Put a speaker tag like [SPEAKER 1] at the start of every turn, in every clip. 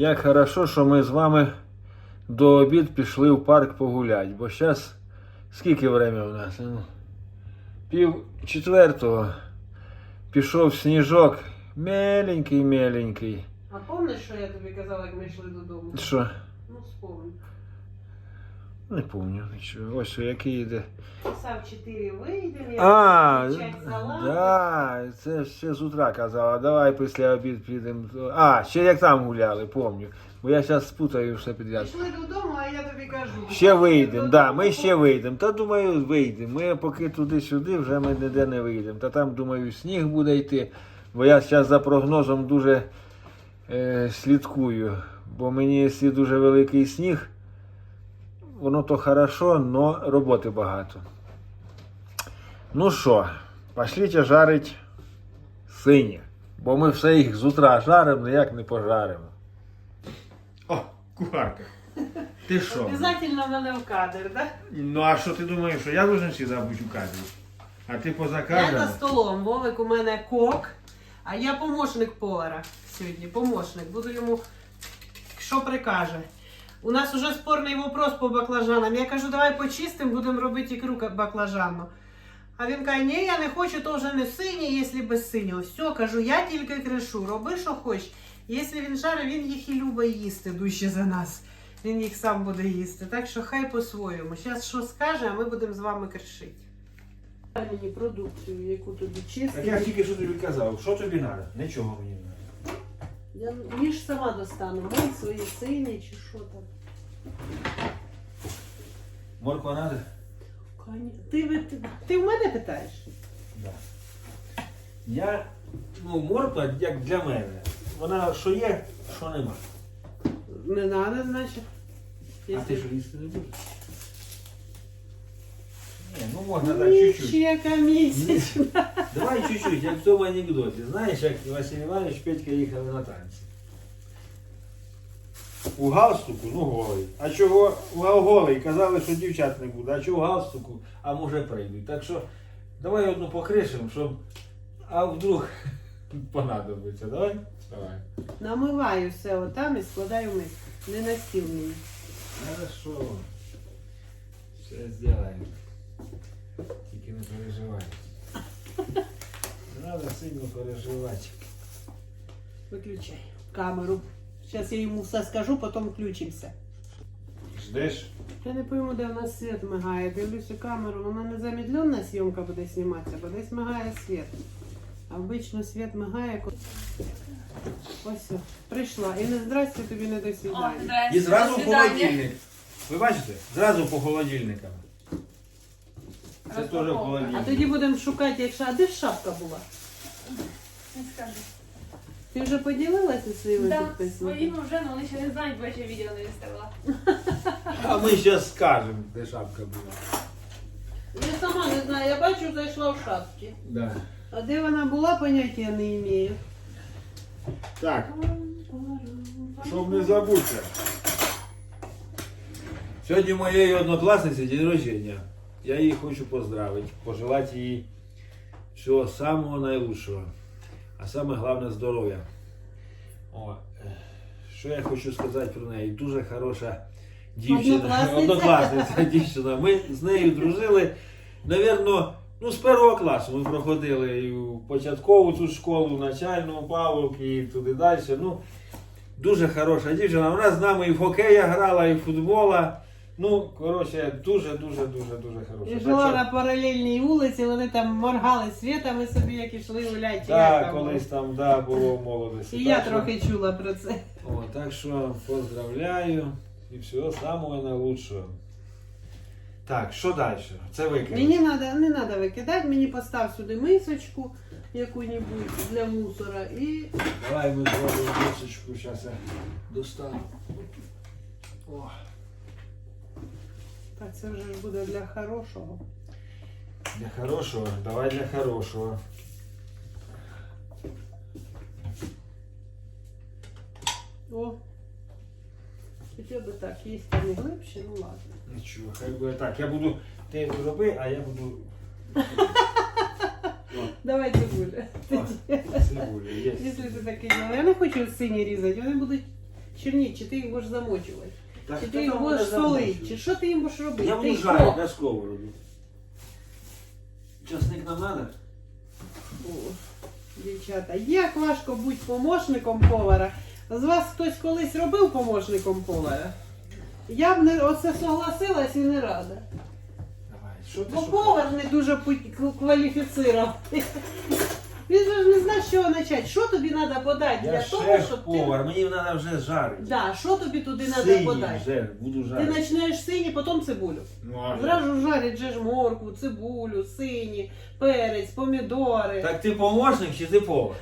[SPEAKER 1] Як хорошо, що ми з вами до обід пішли в парк погуляти, бо зараз скільки время у нас? Ну, Пів четвертого. Пішов сніжок. Меленький, меленький.
[SPEAKER 2] А пам'ятаєш, що я тобі казала, як ми йшли додому?
[SPEAKER 1] Що?
[SPEAKER 2] Ну, спомню.
[SPEAKER 1] Не пам'ятаю нічого. Ось який йде.
[SPEAKER 2] Писав 4 вийдемо, я
[SPEAKER 1] А,
[SPEAKER 2] чай салат.
[SPEAKER 1] да, це ще з утра казала. Давай після обід підемо. А, ще як там гуляли, помню. Бо я зараз спутаю все підряд.
[SPEAKER 2] Пішли додому, а я тобі кажу.
[SPEAKER 1] Ще вийдемо, да, ми ще вийдемо. Та думаю, вийдемо. Ми поки туди-сюди вже ми ніде не вийдемо. Та там, думаю, сніг буде йти. Бо я зараз за прогнозом дуже е, слідкую. Бо мені, якщо дуже великий сніг, воно то хорошо, але роботи багато. Ну що, пошліть жарить сині. Бо ми все їх з утра жаримо, ніяк не пожаримо. О, кухарка. Ти що?
[SPEAKER 2] Обязательно мене в кадр, так?
[SPEAKER 1] Ну а що ти думаєш, що я должен завжди бути у кадрі? А ти поза
[SPEAKER 2] Я за столом. Вовик у мене кок, а я помощник повара сьогодні. Помощник. Буду йому, що прикаже. У нас уже спорний вопрос по баклажанам. Я кажу, давай почистимо, будемо робити ікру баклажанну. А він каже, ні, я не хочу, то вже не синій, якщо без синього. Все, кажу, я тільки кришу, роби, що хочеш. Якщо він жарить, він їх і любить їсти дужче за нас. Він їх сам буде їсти. Так що хай по-своєму. Зараз що скаже, а ми будемо з вами кришити. Мені продукцію, яку тобі
[SPEAKER 1] Так я тільки що тобі казав, що тобі треба? Нічого мені не треба.
[SPEAKER 2] Я ніж сама достану. Мої свої сині чи що там.
[SPEAKER 1] Морква треба?
[SPEAKER 2] Коні- Ти, ви- ти, ти в мене питаєш?
[SPEAKER 1] Да. Я, ну, морква, як для мене. Вона що є, що нема.
[SPEAKER 2] Не треба, значить.
[SPEAKER 1] А ти що їсти не будеш? Ні, ну можна так чуть-чуть.
[SPEAKER 2] Чека місячна.
[SPEAKER 1] Давай чуть-чуть, як в тому анекдоті. Знаєш, як Василь Іванович Петька їхали на танці. У галстуку, ну голий. А чого у голий? Казали, що дівчат не буде. А чого в галстуку, а може прийдуть. Так що давай одну покришимо, щоб. А вдруг понадобиться. Давай? Давай.
[SPEAKER 2] Намиваю все отам і складаю миску. Не на стіл мені.
[SPEAKER 1] Хорошо. Все сделаем. Тільки не переживай. Не треба сильно переживати.
[SPEAKER 2] Виключай камеру. Зараз я йому все скажу, потім включимося.
[SPEAKER 1] Ждеш?
[SPEAKER 2] Я не пойму, де у нас світ мигає. Дивлюся камеру, вона не замедлена зйомка буде зніматися, бо десь мигає світ. А обично світ мигає. Ось, прийшла. І не здрасте тобі не до свідання.
[SPEAKER 1] І зразу в холодильник. Ви бачите? Зразу по холодильникам. Це теж в
[SPEAKER 2] А
[SPEAKER 1] холодильник.
[SPEAKER 2] тоді будемо шукати, якщо. А де ж шапка була?
[SPEAKER 3] Не скажу.
[SPEAKER 2] Ти вже поділилася своїми
[SPEAKER 3] Да,
[SPEAKER 2] підписниками?
[SPEAKER 3] своїм вже, але вони ще не знають, бо я ще відео не виставила.
[SPEAKER 1] А ми зараз скажемо, де шапка була.
[SPEAKER 2] Я сама не знаю, я бачу, зайшла в шапки.
[SPEAKER 1] Да.
[SPEAKER 2] А де вона була, поняття не маю.
[SPEAKER 1] Так, щоб не забути. Сьогодні моєї однокласниці день рождення. Я її хочу поздравити, пожелати їй всього самого найлучшого. А саме головне здоров'я. О, е, що я хочу сказати про неї? Дуже хороша дівчина.
[SPEAKER 2] Однокласниця.
[SPEAKER 1] Однокласниця дівчина. Ми з нею дружили, навірно, ну, з першого класу ми проходили і в початкову цю школу, начальну, Павловки і туди далі. Ну, дуже хороша дівчина. Вона з нами і в хокея грала, і в футбола. Ну, коротше, дуже, дуже, дуже, дуже хороша.
[SPEAKER 2] І
[SPEAKER 1] Так
[SPEAKER 2] жила на паралельній вулиці, вони там моргали світами собі, як ішли гуляти.
[SPEAKER 1] Так, колись там да, було в молодості.
[SPEAKER 2] І я
[SPEAKER 1] Так що-
[SPEAKER 2] трохи чула про це.
[SPEAKER 1] О, так що поздравляю і всього самого найкращого. Так, що далі? Це викинути.
[SPEAKER 2] Мені надо, не треба викидати, мені постав сюди мисочку яку-небудь для мусора і
[SPEAKER 1] Давай ми зробимо мисочку, зараз я достану. О,
[SPEAKER 2] так це вже ж буде для хорошого.
[SPEAKER 1] для хорошого, давай для хорошого.
[SPEAKER 2] О. Хоча б так, є і глибше, ну ладно.
[SPEAKER 1] Нічого, хай буде так. Я буду. Ти роби, а я буду.
[SPEAKER 2] Давай цибуля.
[SPEAKER 1] Цибуля, є.
[SPEAKER 2] Якщо ти таке діло. Я не хочу сині різати, вони будуть Чи ні? Чи ти їх будеш замочувати?
[SPEAKER 1] Так
[SPEAKER 2] Чи
[SPEAKER 1] хто
[SPEAKER 2] ти їх
[SPEAKER 1] там
[SPEAKER 2] будеш
[SPEAKER 1] буде
[SPEAKER 2] солити? Чи що ти їм будеш робити?
[SPEAKER 1] Я
[SPEAKER 2] Ти
[SPEAKER 1] жарити
[SPEAKER 2] кок.
[SPEAKER 1] на сковороду. Часник нам треба?
[SPEAKER 2] О, Дівчата, як важко бути помощником повара. З вас хтось колись робив помощником повара? Я б не оце согласилась і не рада.
[SPEAKER 1] Давай, що ти
[SPEAKER 2] Бо
[SPEAKER 1] що
[SPEAKER 2] повар не дуже пу- кваліфіцирований. Він же ж не знає, з чого почати. Що тобі треба подати
[SPEAKER 1] Я
[SPEAKER 2] для того, щоб ти.
[SPEAKER 1] мені треба вже жарити.
[SPEAKER 2] Да, що тобі туди треба
[SPEAKER 1] Синій
[SPEAKER 2] подати?
[SPEAKER 1] вже буду
[SPEAKER 2] Ти
[SPEAKER 1] жарити.
[SPEAKER 2] починаєш сині, потім цибулю.
[SPEAKER 1] Ну, а.
[SPEAKER 2] Зразу жарять же ж моркву, цибулю, сині, перець, помідори.
[SPEAKER 1] Так ти помощник чи ти повар?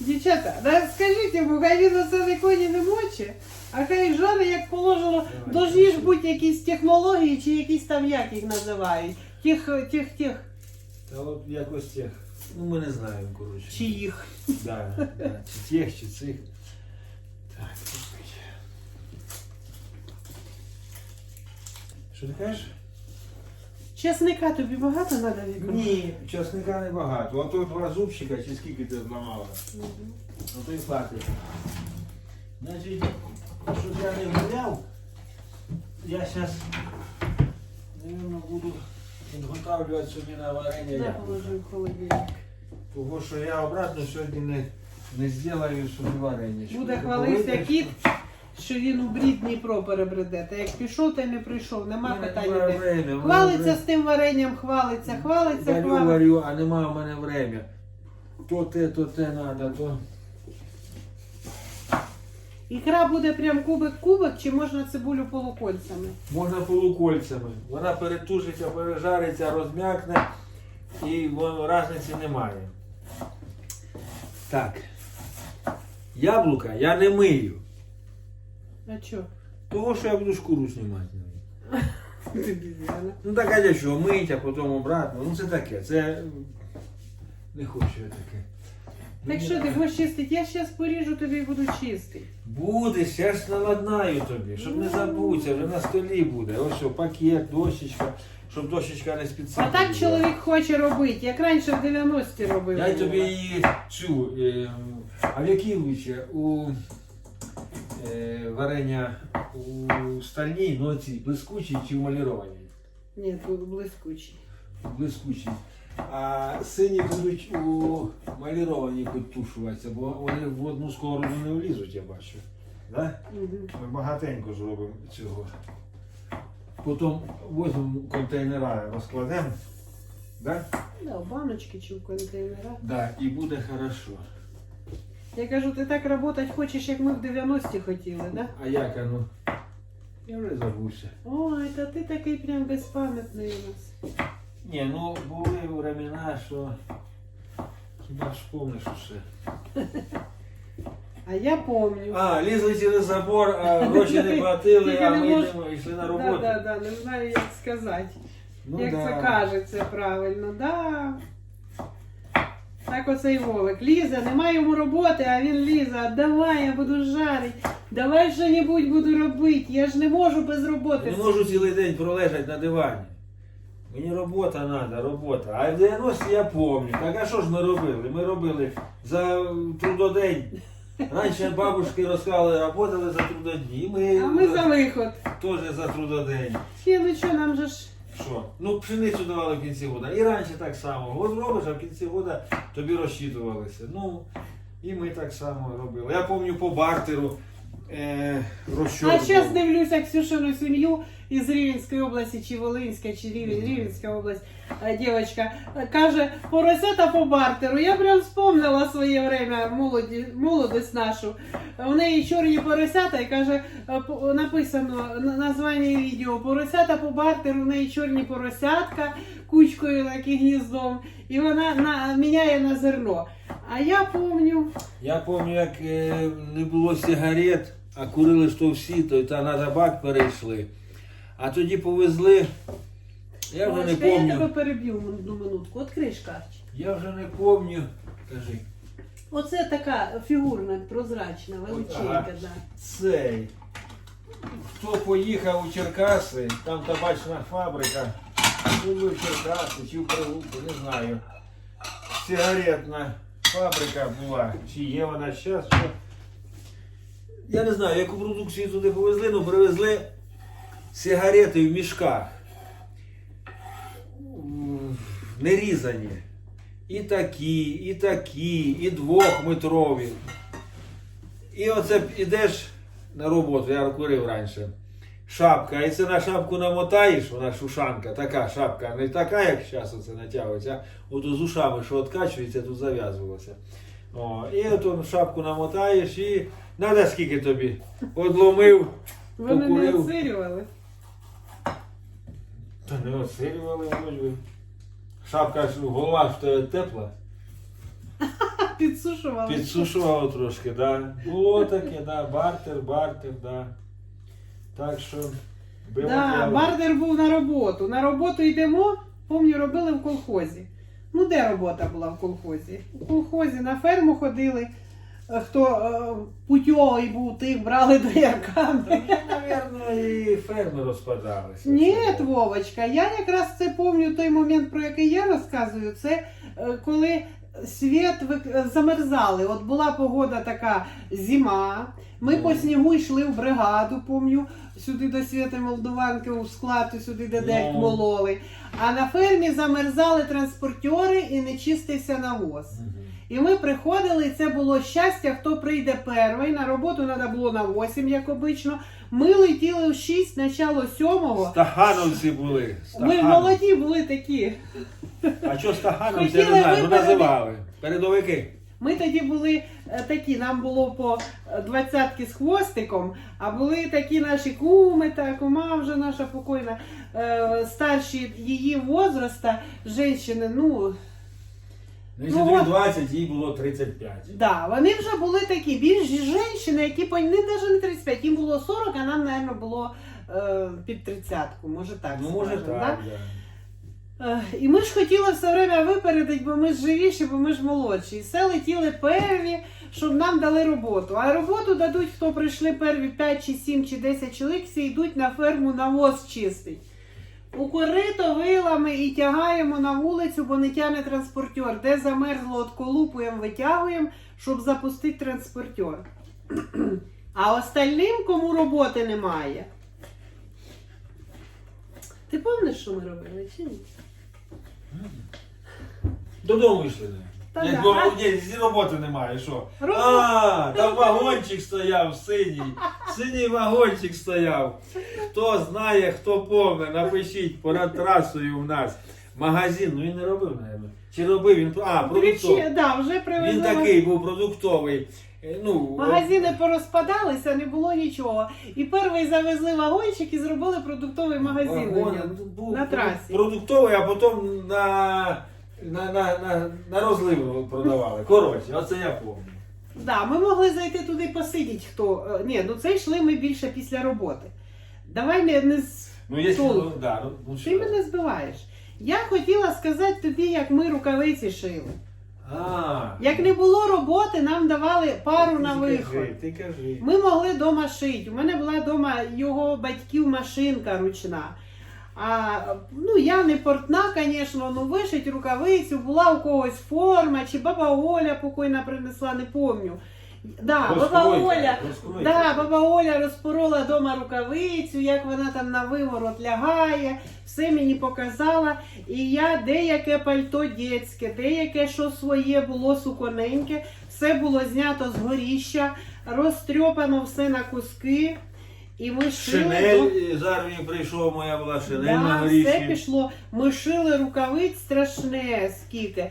[SPEAKER 2] Дівчата, да скажіть йому, хай він оце ніколи не моче, а хай жарить, як положено,
[SPEAKER 1] Давай,
[SPEAKER 2] ж
[SPEAKER 1] пиши.
[SPEAKER 2] бути якісь технології чи якісь там як їх називають. Тих, тих, тих,
[SPEAKER 1] Та от якось тих. Ну ми не знаємо, коротше.
[SPEAKER 2] чи їх.
[SPEAKER 1] Да, да, чи тих, чи цих. Так, пустить. Що ти кажеш?
[SPEAKER 2] Чесника тобі багато треба від
[SPEAKER 1] Ні, часника небагато. А то два зубчика, чи скільки ти зламала? Ну то і хватить. Значить, щоб я не гуляв, я зараз, мабуть, буду підготовлювати собі на варення
[SPEAKER 2] Да,
[SPEAKER 1] яблука.
[SPEAKER 2] положи в холодильник.
[SPEAKER 1] Того, що я обратно сьогодні не, не зроблю собі варення.
[SPEAKER 2] Буде хвалився кіт, що він у брід Дніпро перебреде. Та як пішов, та й не прийшов, нема
[SPEAKER 1] Мене
[SPEAKER 2] питань.
[SPEAKER 1] немає время,
[SPEAKER 2] Хвалиться
[SPEAKER 1] мене
[SPEAKER 2] з тим варенням, хвалиться, хвалиться,
[SPEAKER 1] Варю,
[SPEAKER 2] хвалиться.
[SPEAKER 1] варю, а немає в мене время. То те, то те треба, то.
[SPEAKER 2] Ікра буде прям кубик-кубик, чи можна цибулю полукольцями?
[SPEAKER 1] Можна полукольцями. Вона перетушиться, пережариться, розм'якне і різниці немає. Так. Яблука я не мию.
[SPEAKER 2] А чо?
[SPEAKER 1] Того, що я буду шкуру знімати. Ну так а для чого? Мить, а потім обратно. Ну це таке. Це не хочу я таке.
[SPEAKER 2] Так що ти будеш чистити? Я зараз поріжу тобі і буду чистити.
[SPEAKER 1] Буде, я ж наладнаю тобі, щоб не забудься, вже на столі буде. Ось що, пакет, дощечка, щоб дощечка не.
[SPEAKER 2] А так чоловік хоче робити, як раніше в 90-ті робив.
[SPEAKER 1] Дай тобі її цю. Е, а в якій лучше? У е, варення у стальній, ну ці блискучій чи в малірованій?
[SPEAKER 2] Ні, тут блискучий.
[SPEAKER 1] Блискучій. А сині будуть у малірованій підтушуватися, бо вони в одну сковороду не влізуть, я бачу. Да? Ми багатенько зробимо цього. Потім візьмемо контейнера, розкладемо. Да?
[SPEAKER 2] Да, в баночки чи в контейнерах.
[SPEAKER 1] Да, і буде хорошо.
[SPEAKER 2] Я кажу, ти так працювати хочеш, як ми в 90-ті хотіли, да?
[SPEAKER 1] А як оно? Я вже забувся.
[SPEAKER 2] Ой, та ти такий прям безпам'ятний у нас.
[SPEAKER 1] Ні, ну були времена, що хіба ж помниш усе.
[SPEAKER 2] А я помню.
[SPEAKER 1] А, лізли через забор, а гроші не платили, а ми йдемо, йшли на
[SPEAKER 2] Да,
[SPEAKER 1] роботу.
[SPEAKER 2] да, да, не знаю, як сказати.
[SPEAKER 1] Ну,
[SPEAKER 2] як
[SPEAKER 1] да.
[SPEAKER 2] це кажеться правильно, да. Так оцей Вовик. Ліза, немає йому роботи, а він лізе, давай я буду жарити, давай що-небудь буду робити. Я ж не можу без роботи.
[SPEAKER 1] Не можу цілий день пролежати на дивані. Мені робота треба, робота. А в 90 я пам'ятаю. Так а що ж ми робили? Ми робили за трудодень. Раніше бабушки розказували, працювали за трудодні. Ми,
[SPEAKER 2] А ми за виход.
[SPEAKER 1] теж за трудодень.
[SPEAKER 2] Ще ну що, нам же ж.
[SPEAKER 1] Що? Ну, пшеницю давали в кінці года. І раніше так само. От робиш, а в кінці года тобі розчитувалися. Ну, і ми так само робили. Я пам'ятаю по бартеру е,
[SPEAKER 2] А
[SPEAKER 1] розчорку.
[SPEAKER 2] зараз дивлюся Ксюшину сім'ю із Рівенської області, чи Волинська, чи Рівень, Рівенська область, дівчинка, каже, поросята по бартеру. Я прям вспомнила своє время, молоді, молодость нашу. У неї чорні поросята, і каже, е, написано названня відео, поросята по бартеру, у неї чорні поросятка, кучкою так і гніздом, і вона на, міняє на зерно. А я помню,
[SPEAKER 1] Я пам'ятаю, як е, не було сигарет, а курили то всі, то та на табак перейшли. А тоді повезли. Я вже не
[SPEAKER 2] Олечка, я тебе переб'ю одну минутку, відкрий шкафчик.
[SPEAKER 1] Я вже не пам'ятаю. Кажи.
[SPEAKER 2] Оце така фігурна, прозрачна, величенька,
[SPEAKER 1] Ага.
[SPEAKER 2] да.
[SPEAKER 1] Цей. Хто поїхав у Черкаси, там табачна фабрика. Чи в Черкаси, чи в Прилуку, не знаю. Сигаретна. фабрика була. Чи є вона зараз? Я не знаю, яку продукцію туди повезли, ну привезли сигарети в мішках. М, Не різані. І такі, і такі, і двохметрові. І оце ідеш на роботу, я курив раніше. Шапка, і це на шапку намотаєш, вона шушанка, така шапка, не така, як зараз оце натягується, а от з ушами, що откачується, тут зав'язувалося. О, і от шапку намотаєш і надо скільки тобі. Одломив,
[SPEAKER 2] Вони не
[SPEAKER 1] Покурив.
[SPEAKER 2] оцирювали.
[SPEAKER 1] Та не осилювали, вроді. Шапка ж голова ж тепла.
[SPEAKER 2] Підсушували.
[SPEAKER 1] Підсушувало трошки, да. Було таке, да. Бартер, бартер, да. Так що. було
[SPEAKER 2] Да, бардер був на роботу. На роботу йдемо, помню, робили в колхозі. Ну, де робота була в колхозі? У колхозі на ферму ходили. Е, Хто е, путьовий був, тих брали до ярками.
[SPEAKER 1] Навірно, і ферми розпадалися.
[SPEAKER 2] Ні, Вовочка, я якраз це пам'ятаю той момент, про який я розказую. Це е, коли світ замерзали. От була погода така зима. Ми по снігу йшли в бригаду, помню, сюди до Світи Молдованки у склад, сюди де дек
[SPEAKER 1] Ну.
[SPEAKER 2] мололи. А на фермі замерзали транспортери і не чистився навоз.
[SPEAKER 1] Мгм.
[SPEAKER 2] І ми приходили, і це було щастя, хто прийде перший. На роботу треба було на 8, як обично. Ми летіли в 6, начало 7.
[SPEAKER 1] Стахановці були.
[SPEAKER 2] Ми молоді були такі.
[SPEAKER 1] А що стахановці, я не знаю, ну називали. Передовики.
[SPEAKER 2] Ми тоді були е, такі, нам було по е, двадцятки з хвостиком, а були такі наші куми, та кума вже наша покойна, е, старші її возраста, жінки, ну,
[SPEAKER 1] Ну,
[SPEAKER 2] Ну, от.
[SPEAKER 1] 20, їй було 35.
[SPEAKER 2] да, вони вже були такі, більш жінки, які по- не навіть не 35, їм було 40, а нам, мабуть, було е, під тридцятку, може так.
[SPEAKER 1] Ну, може
[SPEAKER 2] скажемо,
[SPEAKER 1] так,
[SPEAKER 2] да?
[SPEAKER 1] да.
[SPEAKER 2] Е, І ми ж хотіли все время випередити, бо ми ж живіші, бо ми ж молодші. І все летіли перві, щоб нам дали роботу. А роботу дадуть, хто прийшли перві 5 чи 7 чи 10 чоловік, всі йдуть на ферму навоз чистить. У корито вилами і тягаємо на вулицю, бо не тягне транспортер. Де замерзло, отколупуємо, витягуємо, щоб запустити транспортер. А остальним, кому роботи немає. Ти пам'ятаєш, що ми робили чи ні?
[SPEAKER 1] Додому йшли.
[SPEAKER 2] Та
[SPEAKER 1] Як
[SPEAKER 2] да.
[SPEAKER 1] ні, зі роботи немає, що?
[SPEAKER 2] Роботи.
[SPEAKER 1] А, там вагончик стояв синій. Синій вагончик стояв. Хто знає, хто помне, напишіть понад трасою у нас. Магазин, ну він не робив, напевно. Чи робив він? А, продуктовий.
[SPEAKER 2] Да, вже привезли.
[SPEAKER 1] Він такий був продуктовий. Е, Ну,
[SPEAKER 2] Магазини порозпадалися, не було нічого. І перший завезли вагончик і зробили продуктовий магазин.
[SPEAKER 1] Вагон
[SPEAKER 2] ньому.
[SPEAKER 1] був
[SPEAKER 2] на трасі.
[SPEAKER 1] Продуктовий, а потім на, на, на, на, на розлив продавали. Коротше, оце я пам'ятаю.
[SPEAKER 2] Да, ми могли зайти туди посидіти. Хто. е, Ні, ну це йшли ми більше після роботи. Давай не, не з-
[SPEAKER 1] Ну, якщо, ну, да, ну, ну, що?
[SPEAKER 2] мене збиваєш. Я хотіла сказати тобі, як ми рукавиці шили.
[SPEAKER 1] А,
[SPEAKER 2] Як не було роботи, нам давали пару
[SPEAKER 1] ти
[SPEAKER 2] на
[SPEAKER 1] кажи,
[SPEAKER 2] виход.
[SPEAKER 1] Ти кажи.
[SPEAKER 2] Ми могли вдома шити. У мене була вдома його батьків машинка ручна. А, ну, я не портна, звісно, ну вишить рукавицю, була у когось форма, чи баба Оля покойна принесла, не помню. Да, баба Оля,
[SPEAKER 1] розкройте.
[SPEAKER 2] да, баба Оля розпорола вдома рукавицю, як вона там на виворот лягає, все мені показала. І я деяке пальто дєцьке, деяке що своє було суконеньке, все було знято з горіща, розтрьопано все на куски. І ми шили.
[SPEAKER 1] Шинель, з армії прийшов, моя була шинель
[SPEAKER 2] Да,
[SPEAKER 1] на
[SPEAKER 2] все пішло. Ми шили рукавиць страшне скільки.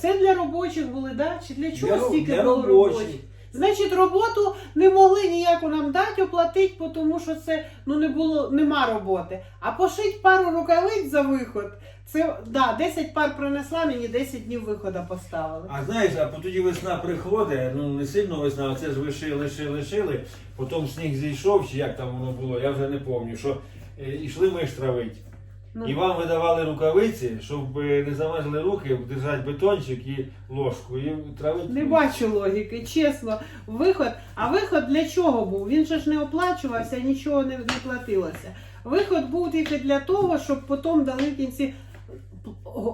[SPEAKER 2] Це для робочих були, да? Чи для чого
[SPEAKER 1] Для,
[SPEAKER 2] стільки
[SPEAKER 1] для
[SPEAKER 2] було
[SPEAKER 1] робочих?
[SPEAKER 2] Значить, роботу не могли ніяку нам дати, оплатити, тому що це ну не було, нема роботи. А пошить пару рукавиць за виход. Це да, 10 пар принесла, мені 10 днів виходу поставили.
[SPEAKER 1] А знаєш, а тоді весна приходить, ну не сильно весна, а це ж ви шили, шили, шили, потім сніг зійшов, чи як там воно було, я вже не пам'ятаю, що е, йшли ми ж травить.
[SPEAKER 2] Ну.
[SPEAKER 1] І вам видавали рукавиці, щоб е, не замерзли руки, держати бетончик і ложку, і травити.
[SPEAKER 2] Не бачу логіки, чесно. Виход. А виход для чого був? Він же ж не оплачувався, нічого не, не платилося. Виход був тільки для того, щоб потім дали в кінці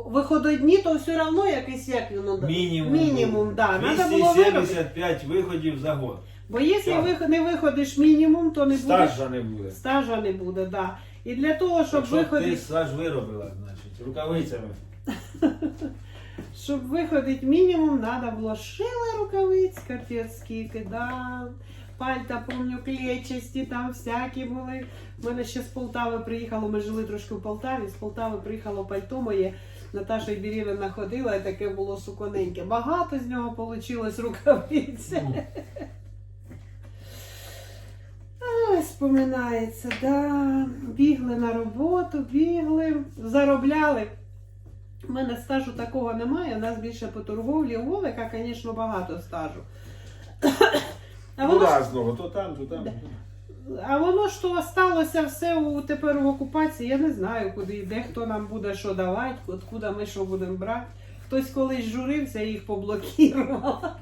[SPEAKER 2] вихододні, то все одно якийсь як воно да-
[SPEAKER 1] Мінімум.
[SPEAKER 2] мінімум, да. Надо було виробити.
[SPEAKER 1] 275 виходів за год.
[SPEAKER 2] Бо якщо ви не виходиш мінімум, то не буде
[SPEAKER 1] Стажа не буде.
[SPEAKER 2] стажа не буде, да. І для того, щоб
[SPEAKER 1] Щоб ти
[SPEAKER 2] виходити,
[SPEAKER 1] стаж виробила, значить, рукавицями.
[SPEAKER 2] щоб виходити мінімум, треба було шила рукавиць, капець скільки, да. Пальта, помню, клетчасті, там всякі були. У мене ще з Полтави приїхало, ми жили трошки в Полтаві, з Полтави приїхало пальто моє. Наташа Бірєвина ходила, і таке було суконеньке. Багато з нього вийшло рукавиць.
[SPEAKER 1] Ну,
[SPEAKER 2] Ой, споминається, да. Бігли на роботу, бігли, заробляли. У мене стажу такого немає, у нас більше по торговлі. У Вовика, звісно, багато стажу. А
[SPEAKER 1] ну,
[SPEAKER 2] воно, ж,
[SPEAKER 1] разного, то там, то там.
[SPEAKER 2] Да. а воно ж то сталося все у, тепер в окупації, я не знаю, куди йде, хто нам буде що давати, откуда ми що будемо брати. Хтось колись журився і їх поблокував.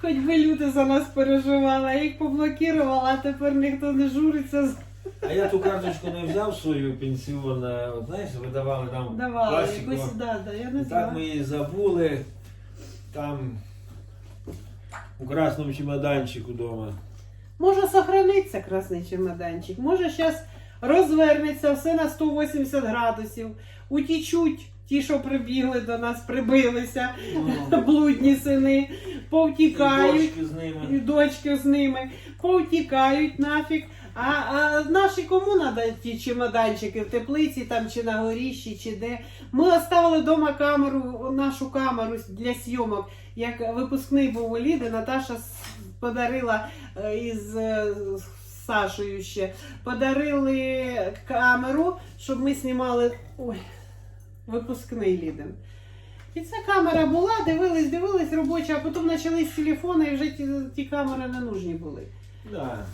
[SPEAKER 2] Хоч би люди за нас переживали, а їх поблокувала, а тепер ніхто не журиться.
[SPEAKER 1] А я ту карточку не взяв свою пенсіонну, от, знаєш, видавали там
[SPEAKER 2] Давали якусь, да, да, я не
[SPEAKER 1] І так
[SPEAKER 2] знаю.
[SPEAKER 1] ми її забули. Там у красному чемоданчику вдома.
[SPEAKER 2] Може сохраниться красний чемоданчик, може зараз розвернеться все на 180 градусів, утічуть ті, що прибігли до нас, прибилися,
[SPEAKER 1] Ну,
[SPEAKER 2] блудні сини,
[SPEAKER 1] і
[SPEAKER 2] повтікають,
[SPEAKER 1] дочки з
[SPEAKER 2] і
[SPEAKER 1] ними.
[SPEAKER 2] дочки з ними, повтікають нафіг. А, а наші кому треба ті чемоданчики в теплиці там чи на горіщі, чи де. Ми оставили вдома камеру, нашу камеру для зйомок. Як випускний був у Ліди, Наташа подарила е, із е, з Сашею ще. Подарили камеру, щоб ми знімали ой, випускний Лідин. І ця камера була, дивились, дивились робоча, а потім почались телефони і вже ті, ті камери не нужні були.
[SPEAKER 1] Да.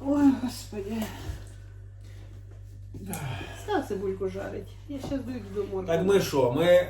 [SPEAKER 2] Ой, господи. Став цибульку жарить. Я зараз дойду до морки.
[SPEAKER 1] Так ми що? Ми